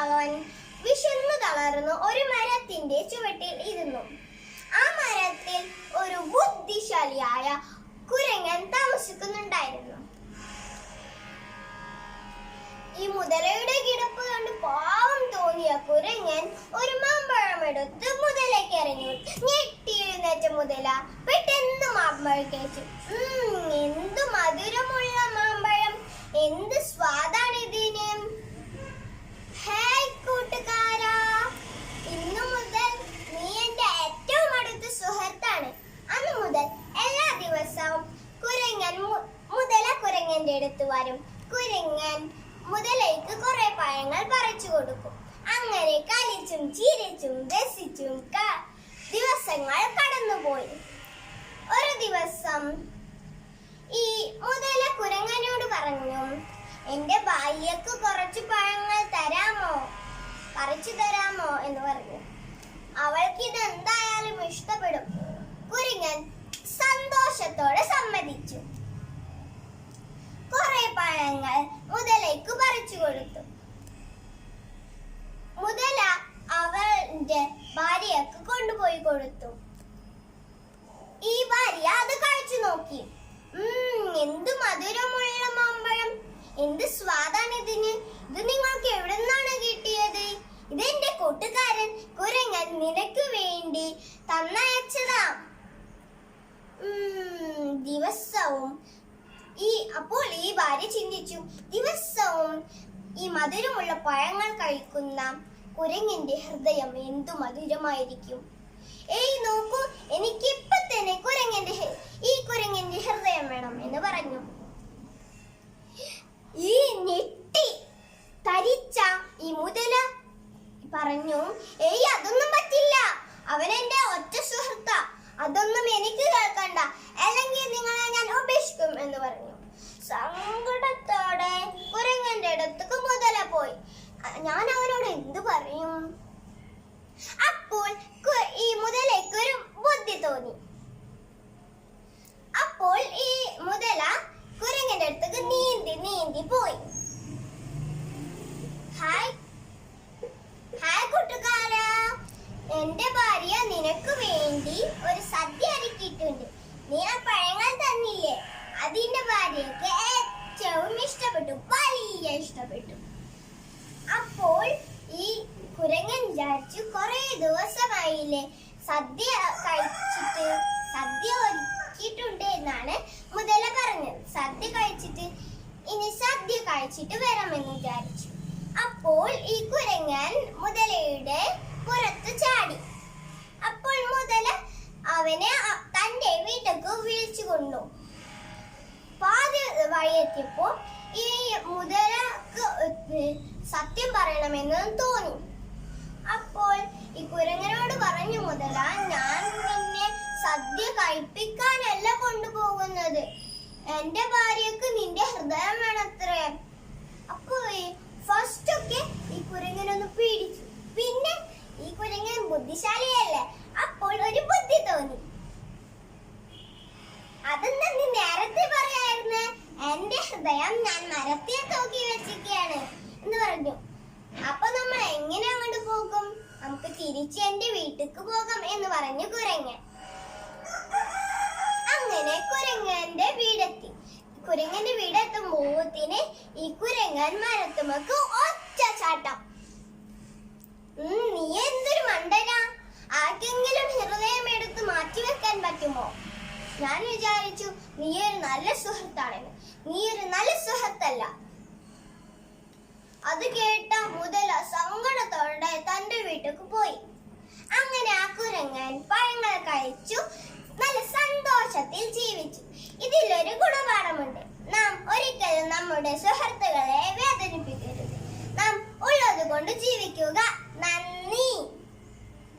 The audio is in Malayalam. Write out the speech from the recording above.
അവൻ വിശന്നു തളർന്നു. ഒരു മരത്തിന്റെ ചുവട്ടിൽ ഇരുന്നു. ആ മരത്തിൽ ഒരു ബുദ്ധിശാലിയായ കുരങ്ങൻ താമസിക്കുന്നുണ്ടായിരുന്നു. ഈ മുതലയുടെ കിടപ്പ് കണ്ട് പാവം തോന്നിയ കുരങ്ങൻ ഒരു മാമ്പഴം എടുത്ത് മുതലേക്ക് എറിഞ്ഞു ഞെട്ടി എഴുന്നേറ്റ മുതല പെട്ടെന്ന് മാമ്പഴം കഴിച്ചു ഉം, എന്ത് മധുരമുള്ള മാമ്പഴം എന്ത് സ്വാദാണ് ഇതിന് ഹായ് കൂട്ടുകാരാ ഇന്നു മുതൽ നീ എന്റെ ഏറ്റവും അടുത്ത സുഹൃത്താണ് അന്ന് മുതൽ എല്ലാ ദിവസവും കുരങ്ങൻ മു- മുതല അടുത്ത് വരും. കുരങ്ങൻ മുതലേക്ക് കുറെ പഴങ്ങൾ പറിച്ചു കൊടുക്കും. അങ്ങനെ കളിച്ചും ചിരിച്ചും രസിച്ചും ദിവസങ്ങൾ കടന്നുപോയി. ഒരു ദിവസം ഈ മുതല കുരങ്ങനോട് പറഞ്ഞു എന്റെ ഭാര്യക്ക് കുറച്ച് പഴങ്ങൾ തരാമോ പറിച്ചു തരാമോ എന്ന് പറഞ്ഞു അവൾക്ക് ഇത് എന്തായാലും ഇഷ്ടപ്പെടും കുരങ്ങൻ സന്തോഷത്തോടെ സമ്മതിച്ചു കുറെ പഴങ്ങൾ മുതലേക്ക് പറിച്ചു കൊടുത്തു. മുതല അവന്റെ ഭാര്യക്ക് കൊണ്ടുപോയി കൊടുത്തു. ഈ ഭാര്യ അത് കഴിച്ചു നോക്കി. എന്ത് മധുരമുള്ള മാമ്പഴം. എന്ത് സ്വാദാണ് ഇതിന്. ഇത് നിങ്ങൾക്ക് എവിടെ നിന്നാണ് കിട്ടിയത് ഇതെന്റെ കൂട്ടുകാരൻ കുരങ്ങൻ നിനക്ക് വേണ്ടി തന്നയച്ചതാ. ദിവസവും ഈ അപ്പോൾ ഈ ഭാര്യ ചിന്തിച്ചു ദിവസവും ഈ മധുരമുള്ള പഴങ്ങൾ കഴിക്കുന്ന കുരങ്ങിന്റെ ഹൃദയം എന്തു മധുരമായിരിക്കും? ഏയ് നോക്കൂ എനിക്ക് തന്നെ കുരങ്ങിന്റെ ഈ കുരങ്ങിന്റെ ഹൃദയം വേണം എന്ന് പറഞ്ഞു. ഈ ഞെട്ടി തരിച്ച ഈ മുതല പറഞ്ഞു ഏയ് അതൊന്നും പറ്റില്ല അവൻ എന്റെ ഒറ്റ സുഹൃത്താ അതൊന്നും എനിക്ക് കേൾക്കണ്ട അല്ലെങ്കിൽ നിങ്ങളെ ഞാൻ ഉപേക്ഷിക്കും എന്ന് പറഞ്ഞു സങ്കടത്തോടെ കുരങ്ങന്റെ അടുത്തേക്ക് മുതല പോയി അ- ഞാൻ അവനോട് എന്ത് പറയും അപ്പോൾ കു- ഈ മുതലേക്ക് ഒരു ബുദ്ധി തോന്നി. അപ്പോൾ ഈ മുതല കുരങ്ങന്റെ അടുത്തേക്ക് നീന്തി നീന്തി പോയി. ഹായ്. ഹായ് കൂട്ടുകാരാ. എന്റെ ഭാര്യ നിനക്ക് വേണ്ടി ഒരു സദ്യ ഒരുക്കിയിട്ടുണ്ട്. നീ ആ പഴങ്ങൾ തന്നില്ലേ? അതിന്റെ ഭാര്യക്ക് ഏറ്റവും ഇഷ്ടപ്പെട്ടു വലിയ ഇഷ്ടപ്പെട്ടു. അപ്പോൾ ഈ കുരങ്ങൻ വിചാരിച്ചു കുറെ ദിവസമായില്ലേ സദ്യ കഴിച്ചിട്ട് സദ്യ ഒരുക്കിയിട്ടുണ്ട് എന്നാണ് മുതല പറഞ്ഞത്. സദ്യ കഴിച്ചിട്ട് ഇനി സദ്യ കഴിച്ചിട്ട് വരാമെന്ന് വിചാരിച്ചു. അപ്പോൾ ഈ കുരങ്ങൻ മുതലയുടെ പുറത്ത് ചാടി. അപ്പോൾ മുതല അവനെ തന്റെ വീട്ടിലേക്ക് വിളിച്ചു കൊണ്ടു. പാതി വഴിയെത്തിയപ്പോൾ ഈ മുതലക്ക് സത്യം പറയണമെന്ന് തോന്നി. കഴിപ്പിക്കാനല്ല കൊണ്ടുപോകുന്നത്. എന്റെ ഭാര്യക്ക് നിന്റെ ഹൃദയം വേണത്രേ. അപ്പൊ ഫസ്റ്റ് ഒക്കെ ഈ കുരങ്ങനൊന്ന് പിടിച്ചു പിന്നെ ഈ കുരങ്ങൻ ബുദ്ധിശാലിയല്ലേ? അപ്പോൾ ഒരു ബുദ്ധി തോന്നി. അതെന്താ നീ നേരത്തെ പറയായിരുന്നു? എന്റെ ഹൃദയം ഞാൻ മരത്തെ തൂക്കി വെച്ചിരിക്കുകയാണ് എന്ന് പറഞ്ഞു. അപ്പൊ നമ്മൾ എങ്ങനെ അങ്ങോട്ട് പോകും? നമുക്ക് തിരിച്ച് എന്റെ വീട്ടിക്ക് പോകാം എന്ന് പറഞ്ഞു കുരങ്ങൻ. കുരങ്ങന്റെ വീടെത്തി. കുരങ്ങന്റെ വീടെത്തുമ്പോത്തിന് ഈ കുരങ്ങൻ മരത്തുമക്ക് ഒറ്റ ചാട്ടം. നീ എന്തൊരു മണ്ടനാ? ആർക്കെങ്കിലും ഹൃദയം എടുത്ത് മാറ്റി വെക്കാൻ പറ്റുമോ? ഞാൻ വിചാരിച്ചു നീ ഒരു നല്ല സുഹൃത്താണെന്ന് നീ ഒരു നല്ല സുഹൃത്തല്ല. അത് കേട്ട മുതല സങ്കടത്തോടെ തന്റെ വീട്ടിലേക്ക് പോയി. അങ്ങനെ ആ കുരങ്ങൻ പഴങ്ങൾ കഴിച്ചു. നല്ല സന്തോഷത്തിൽ ജീവിച്ചു. ഇതിലൊരു ഗുണപാഠമുണ്ട്. നാം ഒരിക്കലും നമ്മുടെ സുഹൃത്തുക്കളെ